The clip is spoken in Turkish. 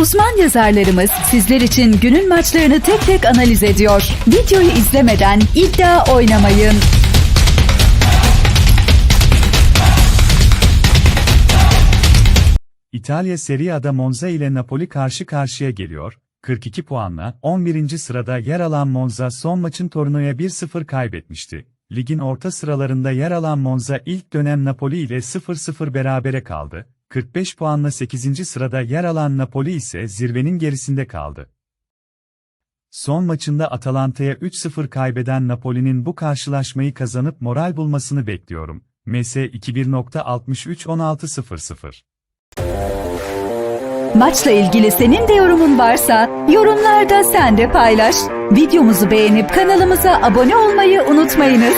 Uzman yazarlarımız sizler için günün maçlarını tek tek analiz ediyor. Videoyu izlemeden iddia oynamayın. İtalya Serie A'da Monza ile Napoli karşı karşıya geliyor. 42 puanla 11. sırada yer alan Monza son maçın Torino'ya 1-0 kaybetmişti. Ligin orta sıralarında yer alan Monza ilk dönem Napoli ile 0-0 berabere kaldı. 45 puanla 8. sırada yer alan Napoli ise zirvenin gerisinde kaldı. Son maçında Atalanta'ya 3-0 kaybeden Napoli'nin bu karşılaşmayı kazanıp moral bulmasını bekliyorum. MS 21.63-16.00 Maçla ilgili senin de yorumun varsa yorumlarda sen de paylaş. Videomuzu beğenip kanalımıza abone olmayı unutmayınız.